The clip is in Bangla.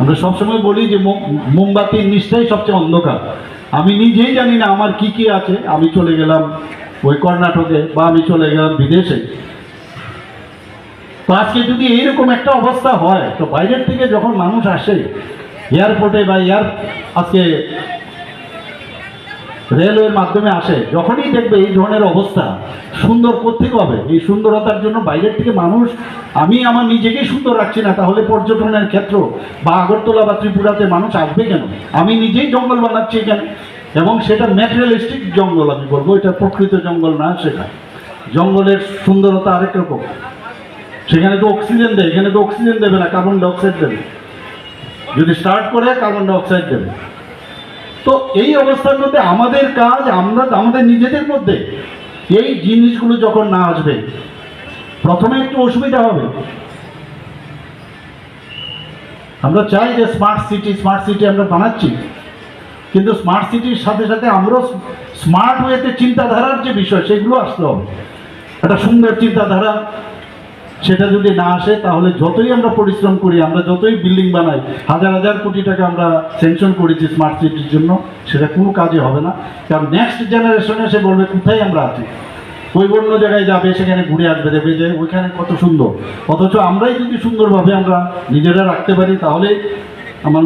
আমরা সবসময় বলি যে মোমবাতির নিশ্চয়ই সবচেয়ে অন্ধকার। আমি নিজেই জানি না আমার কি কি আছে। আমি চলে গেলাম ওই কর্ণাটকে বা আমি চলে গেলাম বিদেশে। তো আজকে যদি এইরকম একটা অবস্থা হয়, তো বাইরের থেকে যখন মানুষ আসে এয়ারপোর্টে বা এয়ার আজকে রেলওয়ের মাধ্যমে আসে, যখনই দেখবে এই ধরনের অবস্থা, সুন্দর কোথেকে হবে? এই সুন্দরতার জন্য বাইরের থেকে মানুষ, আমি আমার নিজেকেই সুন্দর রাখছি না, তাহলে পর্যটনের ক্ষেত্র বা আগরতলা বা ত্রিপুরাতে মানুষ আসবে কেন? আমি নিজেই জঙ্গল বানাচ্ছি এখানে, এবং সেটা ম্যাটেরিয়ালিস্টিক জঙ্গল আমি বলব, এটা প্রকৃত জঙ্গল না সেটা। জঙ্গলের সুন্দরতা আরেক রকম। সেখানে তো অক্সিজেন দেয়, এখানে তো অক্সিজেন দেবে না, কার্বন ডাইঅক্সাইড দেবে। যদি স্টার্ট করে, কার্বন ডাইঅক্সাইড দেবে। তো এই অবস্থার মধ্যে আমাদের কাজ, আমরা আমাদের নিজেদের মধ্যে এই জিনিসগুলো যখন না আসবে, প্রথমে একটু অসুবিধা হবে। আমরা চাই যে স্মার্ট সিটি স্মার্ট সিটি আমরা বানাচ্ছি। কিন্তু স্মার্ট সিটির সাথে সাথে আমরাও স্মার্ট ওয়েতে চিন্তাধারার যে বিষয়, সেগুলো আসতে হবে। একটা সুন্দর চিন্তাধারা সেটা যদি না আসে, তাহলে যতই আমরা পরিশ্রম করি, আমরা যতই বিল্ডিং বানাই, হাজার হাজার কোটি টাকা আমরা সেনশন করেছি স্মার্ট সিটির জন্য, সেটা কোনো কাজে হবে না। কারণ নেক্সট জেনারেশনে সে বলবে, কোথায় আমরা আছি? ওই অন্য জায়গায় যাবে, সেখানে ঘুরে আসবে, দেখবে যে ওইখানে কত সুন্দর। অথচ আমরাই যদি সুন্দরভাবে আমরা নিজেরা রাখতে পারি তাহলে আমার